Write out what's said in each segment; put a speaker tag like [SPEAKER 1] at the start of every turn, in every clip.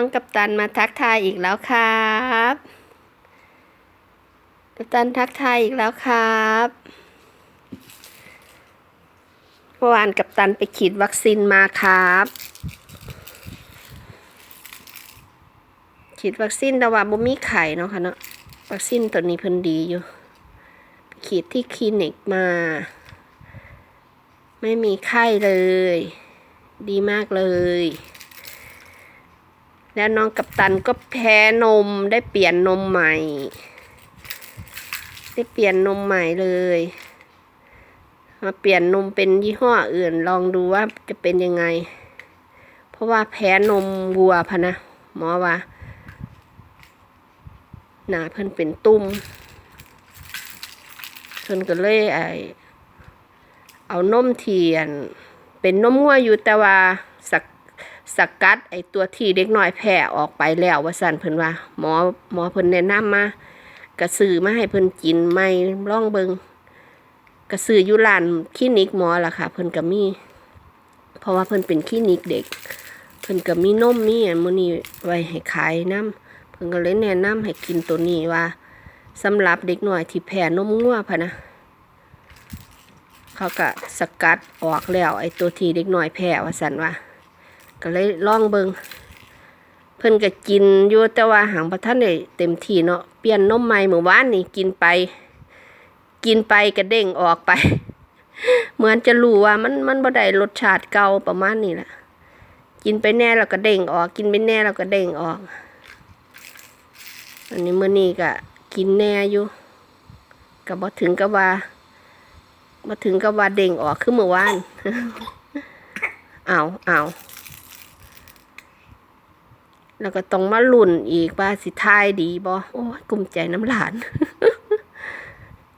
[SPEAKER 1] องกัปตันมาทักทายอีกแล้วครับ กัปตันทักทายอีกแล้วครับเมื่อวานกัปตันไปฉีดวัคซีนมาครับฉีดวัคซีนแต่ว่าบ่มีไข่เนาะค่ะเนาะวัคซีนตัวนี้เพิ่นดีอยู่ฉีดที่คลินิกมา ไม่มีไข้เลย ดีมากเลย แล้วน้องกัปตันก็แพ้นมได้เปลี่ยนนมใหม่ ได้เปลี่ยนนมใหม่เลย มาเปลี่ยนนมเป็นยี่ห้ออื่น ลองดูว่าจะเป็นยังไง เพราะว่าแพ้นมวัวพะนะหมอว่าหนาเพิ่นเป็นตุ่มเพิ่นก็เลยไอเอานมเทียน เป็นนมงัวอยู่แต่ว่าสัก สกัดไอตัวที่เด็กน้อยแพ้ออกไปแล้วว่าสั่นเพิ่นว่า หมอหมอเพิ่นแนะนำมากระสือมาให้เพิ่นกินไม่ร่องเบิงกระสืออยู่ร้านคลินิกหมอล่ะค่ะ เพิ่นก็มี เพราะว่าเพิ่นเป็นคลินิกเด็ก เพิ่นก็มีนมมีอันมื้อนี้ไว้ให้ขายน้ำเพิ่นก็เลยแนะนำให้กินตัวนี้ว่าสำหรับเด็กน้อยที่แพ้นมงัวพะนะเขาก็สกัดออกแล้วไอ้ตัวที่เด็กน้อยแพ้ว่าสันว่า ก็เลยลองเบิงเพิ่นก็กินอยู่แต่ว่าหางประท่านได้เต็มที่เนาะเปลี่ยนนมใหม่เมื่อวานนี่กินไป กินไปก็เด้งออกไป เหมือนจะรู้ว่ามันมันบ่ได้รสชาติเก่าประมาณนี้แหละกินไปแน่แล้วก็เด้งออก กินไปแน่แล้วก็เด้งออก อันนี้เมื้อนี้ก็กินแน่อยู่ก็บ่ถึงกับว่ามาถึงกับว่าเด้งออกคือเมื่อวาน เอาเอา แล้วก็ต้องมาลุ่นอีกว่าสิทายดีบ่โอ้ยกลุ้มใจน้ำหลาน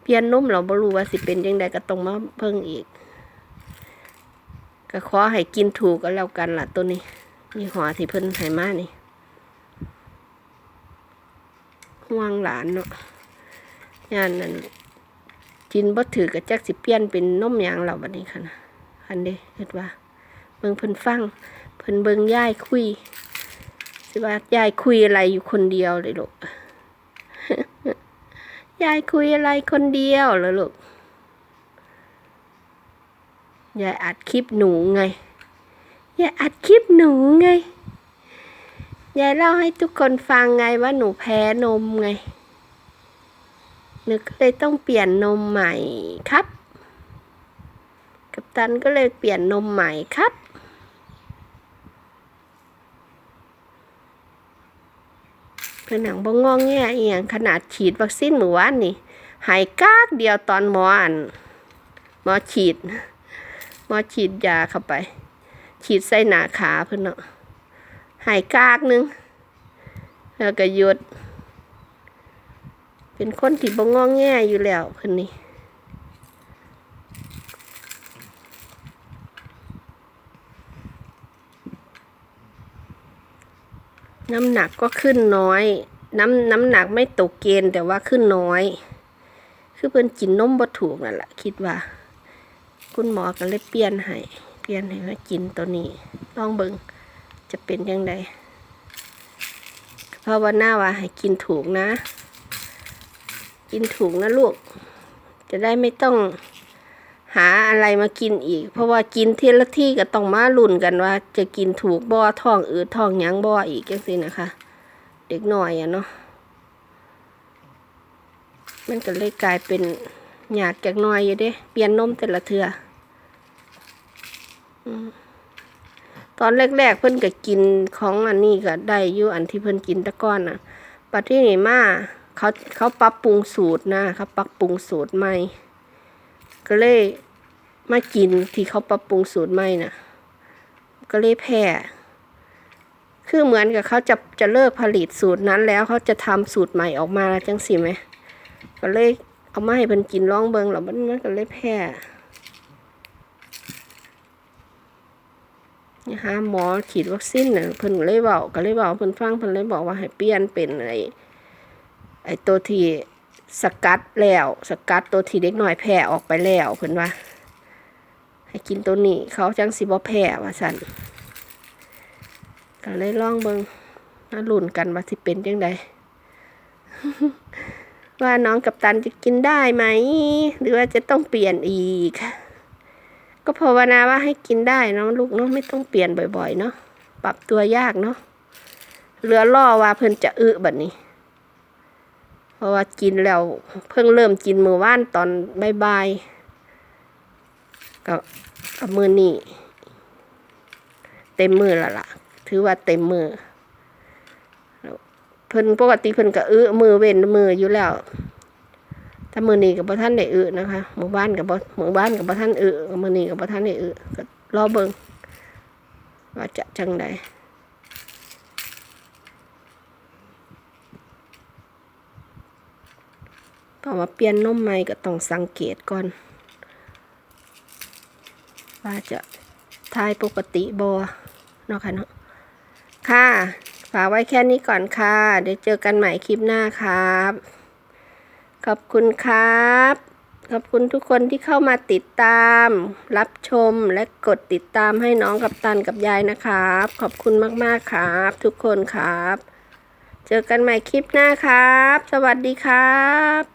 [SPEAKER 1] เปลี่ยนนุ่มเราบ่รู้ว่าสิเป็นยังไงก็ต้องมาเพิ่งอีก ก็ขอให้กินถูกก็แล้วกันล่ะตัวนี้ยี่ห้อที่เพิ่นให้มานี่ห่วงหลานเนาะย่านนั้นกินบ่ถือกับแจักสิเปี่ยนเป็นนมยางเราบัดนี้ค่ะนะคันเด้เฮ็ดว่าเบิ่งเพิ่นฟัง เพิ่นเบิ่งย่ายคุย สิว่ายายคุยอะไรอยู่คนเดียวเลยลูก ยายคุยอะไรคนเดียวเหรอลูก ยายอัดคลิปหนูไง ยายอัดคลิปหนูไง ยายเล่าให้ทุกคนฟังไงว่าหนูแพ้นมไงนึกเลยต้องเปลี่ยนนมใหม่ครับ กัปตันก็เลยเปลี่ยนนมใหม่ครับ เพื่อนหนังบ่งองแงเอียงขนาดฉีดวัคซีนเมื่อวานนี่หายกากเดียวตอนหมออันหมอฉีดหมอฉีดยาเข้าไป ฉีดใส่หนาขาเพื่อนเนาะหายกากหนึงแล้วก็หยุด เป็นคนที่บ่งอแงอยู่แล้วเพิ่นนี่ น้ำหนักก็ขึ้นน้อย น้ำน้ำหนักไม่ตกเกณฑ์แต่ว่าขึ้นน้อย คือเพิ่นกินนมบ่ถูกนั่นแหละคิดว่า คุณหมอก็เลยเปลี่ยนให้เปลี่ยนให้มากินตัวนี้ลองเบิ่งจะเป็นยังไงภาวนาว่าให้กินถูกนะ กินถูกนะลูก จะได้ไม่ต้อง หาอะไรมากินอีก เพราะว่ากินทีละที่ก็ต้องมาลุ้นกันว่า จะกินถูกบ่อท้องอืดท้องยั้งบ่ออีกจังซี่นะคะ เด็กหน่อยอะเนาะมันก็เลยกลายเป็นหยาดจากน้อยอยู่เด้เปลี่ยนนมแต่ละเทือตอนแรกๆเพิ่นก็กินของอันนี้ก็ได้อยู่อันที่เพิ่นกินตะก้อนน่ะปัจจุบันมาเขาเขาปรับปรุงสูตรนะเขาปรับปรุงสูตรใหม่ก็เลย มากินที่เขาปรับปรุงสูตรใหม่น่ะ ก็เลยแพ้คือเหมือนกับเขาจะจะเลิกผลิตสูตรนั้นแล้วเขาจะทำสูตรใหม่ออกมาจังสิไหมก็เลยเอามาให้เพิ่นกินร้องเบิงแล้วมันมันก็เลยแพ้นี่ฮะหมอฉีดวัคซีนน่ะเพิ่นเลยบอกก็เลยบอกเพิ่นฟังเพิ่นเลยบอกว่าให้เปลี่ยนเป็นอะไรไอ้ตัวที่สกัดแล้ว สกัดตัวที่เด็กหน้อยแพ้ออกไปแล้วเพิ่นว่า ให้กินตัวนี้ เขาจังสิบ่แพ้ว่าซั่นก็เลยลองเบิงมาลุ้นกันว่าสิเป็นจังไดว่าน้องกับตันจะกินได้ไหม หรือว่าจะต้องเปลี่ยนอีก ก็ภาวนาว่าให้กินได้เนาะลูกเนาะไม่ต้องเปลี่ยนบ่อยๆ เนาะปรับตัวยากเนาะเหลือล่อว่าเพิ่นจะอึแบบนี้ เพราะว่ากินแล้วเพิ่งเริ่มกินมือว่านตอนบ่ายๆ กับกับมือนี่เต็มมือและล่ะ ถือว่าเต็มมือเพิ่นปกติเพิ่นก็อึมือเว้นมืออยู่แล้วถ้ามือนี้กับพ่ท่านได้อึนะคะหมู่บ้านกับหมู่บ้านกับพ่ท่านอึมือนี้กับพ่ท่านได้อึก็รอเบิ่งว่าจะจังใดพราะว่าเปลี่ยนนมใหม่ก็ต้องสังเกตก่อน ว่าจะทายปกติบเนาะค่ะเนาะค่ะ ฝากไว้แค่นี้ก่อนค่ะ เดี๋ยวเจอกันใหม่คลิปหน้าครับ ขอบคุณครับ ขอบคุณทุกคนที่เข้ามาติดตาม รับชมและกดติดตามให้น้องกับตันกับยายนะครับ ขอบคุณมากๆครับ ทุกคนครับ เจอกันใหม่คลิปหน้าครับ สวัสดีครับ